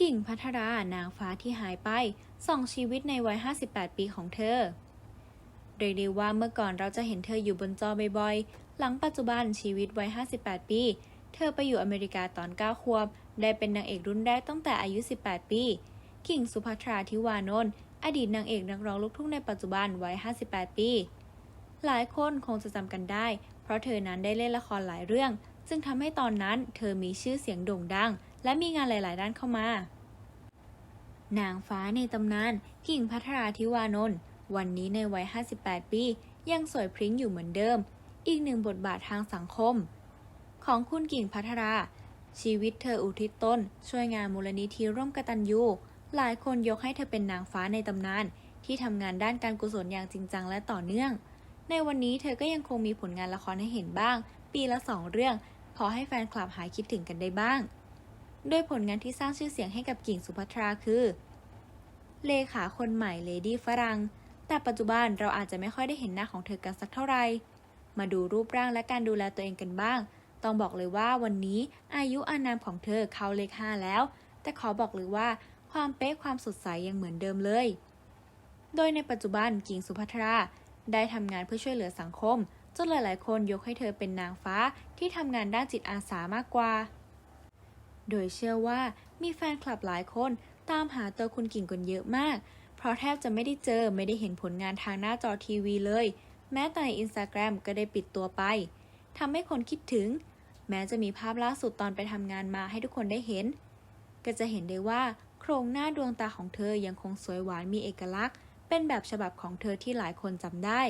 กิ่งพัทรานางฟ้าที่หายไปส่องชีวิตในวัย 58 ปีของเธอ เรียกได้ว่าเมื่อก่อนเราจะเห็นเธออยู่บนจอบ่อยๆ หลังปัจจุบันชีวิตวัย 58 ปี เธอไปอยู่อเมริกาตอน 9 ขวบ ได้เป็นนางเอกรุ่นแรกตั้งแต่อายุ 18 ปี กิ่งสุภัทราทิวานนท์อดีตนางเอกนักร้องลูกทุ่งในปัจจุบันวัย 58 ปี หลายคนคงจะจำกันได้ เพราะเธอนั้นได้เล่นละครหลายเรื่อง ซึ่งทำให้ตอนนั้นเธอมีชื่อเสียงโด่งดัง และมีงานหลาย ๆ ด้านเข้ามา นางฟ้าในตำนานกิ่งพัทราธิวานนท์วันนี้ในวัย 58 ปี ยังสวยพริ้งอยู่เหมือนเดิม อีกหนึ่งบทบาททางสังคม ของคุณกิ่งพัทรา ชีวิตเธออุทิศตนช่วยงานมูลนิธิร่วมกตัญญูหลายคนยกให้เธอเป็นนางฟ้าในตำนาน ที่ทำงานด้านการกุศลอย่างจริงจังและต่อเนื่อง ในวันนี้เธอก็ยังคงมีผลงานละครให้เห็นบ้าง ปีละสองเรื่อง อให้แฟนคลับหายคิดถึงกันได้บ้าง โดยผลงานที่สร้างชื่อเสียงให้กับกิ่งสุภัทราคือ เลขาคนใหม่เลดี้ฝรั่ง แต่ปัจจุบันเราอาจจะไม่ค่อยได้เห็นหน้าของเธอกันสักเท่าไหร่ มาดูรูปร่างและการดูแลตัวเองกันบ้าง ต้องบอกเลยว่าวันนี้อายุอานามของเธอเข้าเลขห้าแล้ว แต่ขอบอกเลยว่าความเป๊ะความสดใสยังเหมือนเดิมเลย โดยในปัจจุบันกิ่งสุภัทราได้ทำงานเพื่อช่วยเหลือสังคม จนหลายๆ คนยกให้เธอเป็นนางฟ้าที่ทำงานด้านจิตอาสามากกว่า โดยเชื่อว่ามีแฟนคลับหลายคนตามหาตัวคุณกิ่งกันเยอะมาก เพราะแทบจะไม่ได้เจอไม่ได้เห็นผลงานทางหน้าจอทีวีเลย แม้แต่ในอินสตาแกรมก็ได้ปิดตัวไปทำให้คนคิดถึง แม้จะมีภาพล่าสุดตอนไปทำงานมาให้ทุกคนได้เห็น ก็จะเห็นได้ว่าโครงหน้าดวงตาของเธอยังคงสวยหวานมีเอกลักษณ์ เป็นแบบฉบับของเธอที่หลายคนจำได้